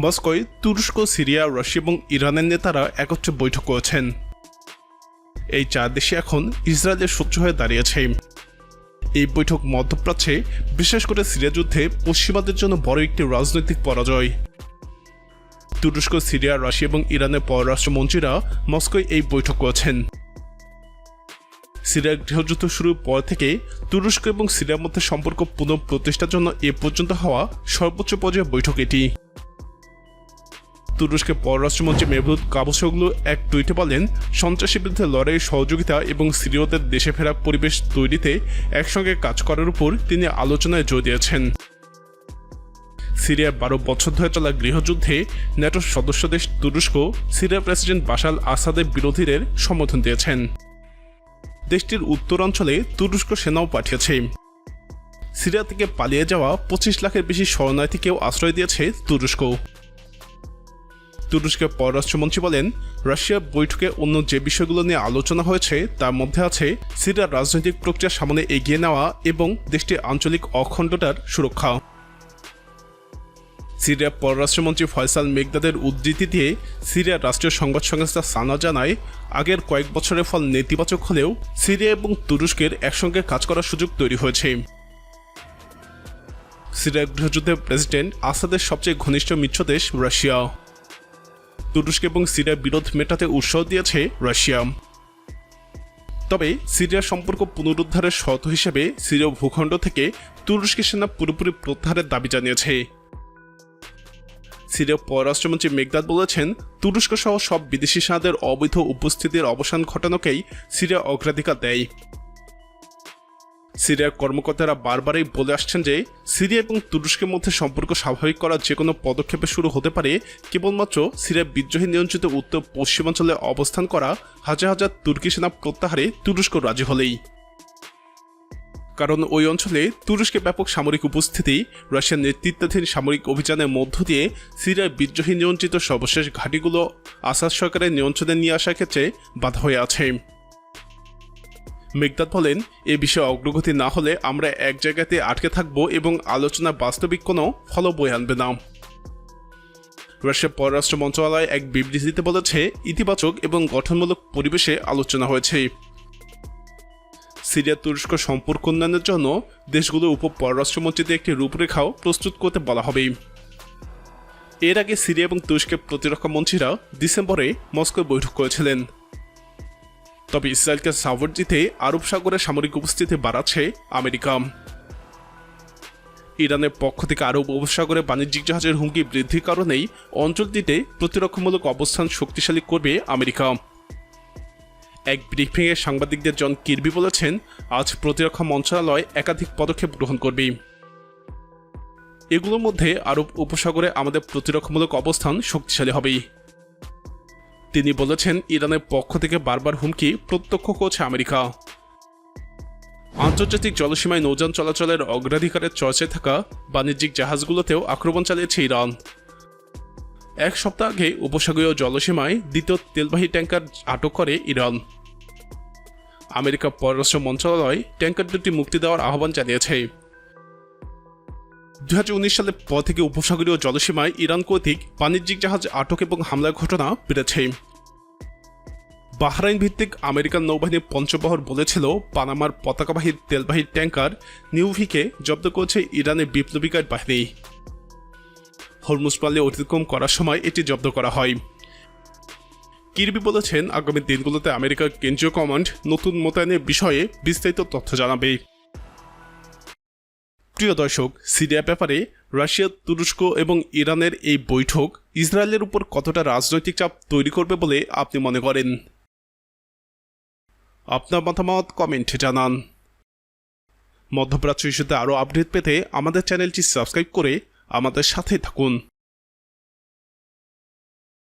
মস্কোয় তুরস্ক, Syria, Russia এবং ইরানের নেতারা একত্রে বৈঠক করেছেন। এই চার দেশে এখন ইসরায়েলের শত্রু হয়ে দাঁড়িয়েছে। এই বৈঠক মধ্যপ্রাচ্যে, বিশেষ করে সিরিয়া যুদ্ধে পশ্চিমাদের জন্য বড় একটি রাজনৈতিক পরাজয়। তুরস্ক, সিরিয়া, রাশিয়া এবং ইরানের পররাষ্ট্রমন্ত্রীরা মস্কোয় এই বৈঠক করেছেন। সিরিয়ার গৃহযুদ্ধ শুরুর পর থেকে তুরস্ক এবং সিরিয়ার মধ্যে সম্পর্ক পুনঃপ্রতিষ্ঠার জন্য এ পর্যন্ত হওয়া সর্বোচ্চ পর্যায়ের বৈঠক এটি। তুরস্কের পররাষ্ট্রমন্ত্রী মেভলুদ কাবুসোগলু এক টুইটে বলেন, সন্ত্রাসের বিরুদ্ধে লড়াইয়ের সহযোগিতা এবং সিরীয়দের দেশে ফেরা পরিবেশ তৈরিতে একসঙ্গে কাজ করার উপর তিনি আলোচনায় জোর দিয়েছেন। সিরিয়ার বারো বছর ধরে চলা গৃহযুদ্ধে ন্যাটোর সদস্য দেশ তুরস্ক, সিরিয়ার প্রেসিডেন্ট বাশাল আসাদের বিরোধীদের সমর্থন দিয়েছেন। দেশটির উত্তরাঞ্চলে তুরস্ক সেনাও পাঠিয়েছে। সিরিয়া থেকে পালিয়ে যাওয়া পঁচিশ লাখের বেশি শরণার্থীকেও আশ্রয় দিয়েছে তুরস্ক। তুরস্কের পররাষ্ট্রমন্ত্রী বলেন রাশিয়ার বৈঠকে অন্য যে বিষয়গুলো নিয়ে আলোচনা হয়েছে, তার মধ্যে আছে সিরিয়ার রাজনৈতিক প্রক্রিয়া সামনে এগিয়ে নেওয়া এবং দেশটির আঞ্চলিক অখণ্ডতার সুরক্ষা। সিরিয়ার পররাষ্ট্রমন্ত্রী ফয়সাল মেঘদাদের উদ্ধৃতি দিয়ে সিরিয়ার রাষ্ট্রীয় সংবাদ সংস্থা সানা জানায়, আগের কয়েক বছরের ফল নেতিবাচক হলেও সিরিয়া এবং তুরস্কের একসঙ্গে কাজ করার সুযোগ তৈরি হয়েছে। সিরিয়ার গৃহযুদ্ধের প্রেসিডেন্ট আসাদের সবচেয়ে ঘনিষ্ঠ মিত্র দেশ রাশিয়া। তুরস্ক এবং সিরিয়ার বিরোধ মেটাতে উৎসাহ দিয়েছে রাশিয়া। তবে সিরিয়ার সম্পর্ক পুনরুদ্ধারের শর্ত হিসেবে সিরিয়া ভূখণ্ড থেকে তুরস্কের সেনা পুরোপুরি প্রত্যাহারের দাবি জানিয়েছে। সিরিয়া পররাষ্ট্রমন্ত্রী মেঘদাদ বলেছেন তুরস্ক সহ সব বিদেশি সেনাদের অবৈধ উপস্থিতির অবসান ঘটানোকেই সিরিয়া অগ্রাধিকার দেয়। সিরিয়ার কর্মকর্তারা বারবারই বলে আসছেন যে সিরিয়া এবং তুরস্কের মধ্যে সম্পর্ক স্বাভাবিক করার যে কোনো পদক্ষেপে শুরু হতে পারে, কেবলমাত্র সিরিয়ার বিদ্রোহী নিয়ন্ত্রিত উত্তর পশ্চিমাঞ্চলে অবস্থান করা হাজার হাজার তুর্কি সেনা প্রত্যাহারে তুরস্ক রাজি হলেই। কারণ ওই অঞ্চলে তুরস্কে ব্যাপক সামরিক উপস্থিতি, রাশিয়ার নেতৃত্বাধীন সামরিক অভিযানের মধ্য দিয়ে সিরিয়ার বিদ্রোহী নিয়ন্ত্রিত সর্বশেষ ঘাঁটিগুলো আসাদ সরকারের নিয়ন্ত্রণে নিয়ে আসার ক্ষেত্রে বাধা হয়ে আছে। মেঘদাদ বলেন, এ বিষয়ে অগ্রগতি না হলে আমরা এক জায়গাতে আটকে থাকব এবং আলোচনা বাস্তবিক কোনো ফল বয়ে আনবে না। রাশিয়ার পররাষ্ট্র মন্ত্রণালয় এক বিবৃতিতে বলেছে, ইতিবাচক এবং গঠনমূলক পরিবেশে আলোচনা হয়েছে। সিরিয়া তুরস্ক সম্পর্ক উন্নয়নের জন্য দেশগুলোর উপ পররাষ্ট্রমন্ত্রীদের একটি রূপরেখাও প্রস্তুত করতে বলা হবে। এর আগে সিরিয়া এবং তুরস্কের প্রতিরক্ষা মন্ত্রীরা ডিসেম্বরে মস্কোয় বৈঠক করেছিলেন। তবে ইসরায়েলকে সাপোর্ট দিতে আরব সাগরে সামরিক উপস্থিতি বাড়াচ্ছে আমেরিকা। ইরানের পক্ষ থেকে আরব উপসাগরে বাণিজ্যিক জাহাজের হুমকি বৃদ্ধির কারণেই অঞ্চলটিতে প্রতিরক্ষামূলক অবস্থান শক্তিশালী করবে আমেরিকা। এক ব্রিফিংয়ে সাংবাদিকদের জন কিরবি বলেছেন, আজ প্রতিরক্ষা মন্ত্রণালয় একাধিক পদক্ষেপ গ্রহণ করবে। এগুলোর মধ্যে আরব উপসাগরে আমাদের প্রতিরক্ষামূলক অবস্থান শক্তিশালী হবে তিনি বলেছেন, ইরানের পক্ষ থেকে বারবার হুমকি প্রত্যক্ষ করছে আমেরিকা। আন্তর্জাতিক জলসীমায় নৌযান চলাচলের অগ্রাধিকারের চর্চায় থাকা বাণিজ্যিক জাহাজগুলোতেও আক্রমণ চালিয়েছে ইরান। এক সপ্তাহ আগে উপসাগরীয় জলসীমায় দ্বিতীয় তেলবাহী ট্যাঙ্কার আটক করে ইরান। আমেরিকা পররাষ্ট্র মন্ত্রণালয় ট্যাঙ্কার দুটি মুক্তি দেওয়ার আহ্বান জানিয়েছে। দুই হাজার উনিশ সালের পর থেকে উপসাগরীয় জলসীমায় ইরান কর্তৃক বাণিজ্যিক জাহাজ আটক এবং হামলার ঘটনা বেড়েছে। বাহরাইন ভিত্তিক আমেরিকান নৌবাহিনীর পঞ্চবহর বলেছিল, পানামার পতাকাবাহী তেলবাহী ট্যাঙ্কার নিউভিকে জব্দ করেছে ইরানের বিপ্লবীকার বাহিনী। হরমুজ পাল্লে অতিক্রম করার সময় এটি জব্দ করা হয়। কিরবি বলেছেন, আগামী দিনগুলোতে আমেরিকার কেন্দ্রীয় কমান্ড নতুন মোতায়েনের বিষয়ে বিস্তারিত তথ্য জানাবে। প্রিয় দর্শক, সিরিয়া ব্যাপারে রাশিয়া, তুরস্ক এবং ইরানের এই বৈঠক ইসরায়েলের উপর কতটা রাজনৈতিক চাপ তৈরি করবে বলে আপনি মনে করেন? আপনার মতামত কমেন্টে জানান। মধ্যপ্রাচ্য ইস্যুতে আরও আপডেট পেতে আমাদের চ্যানেলটি সাবস্ক্রাইব করে আমাদের সাথে থাকুন।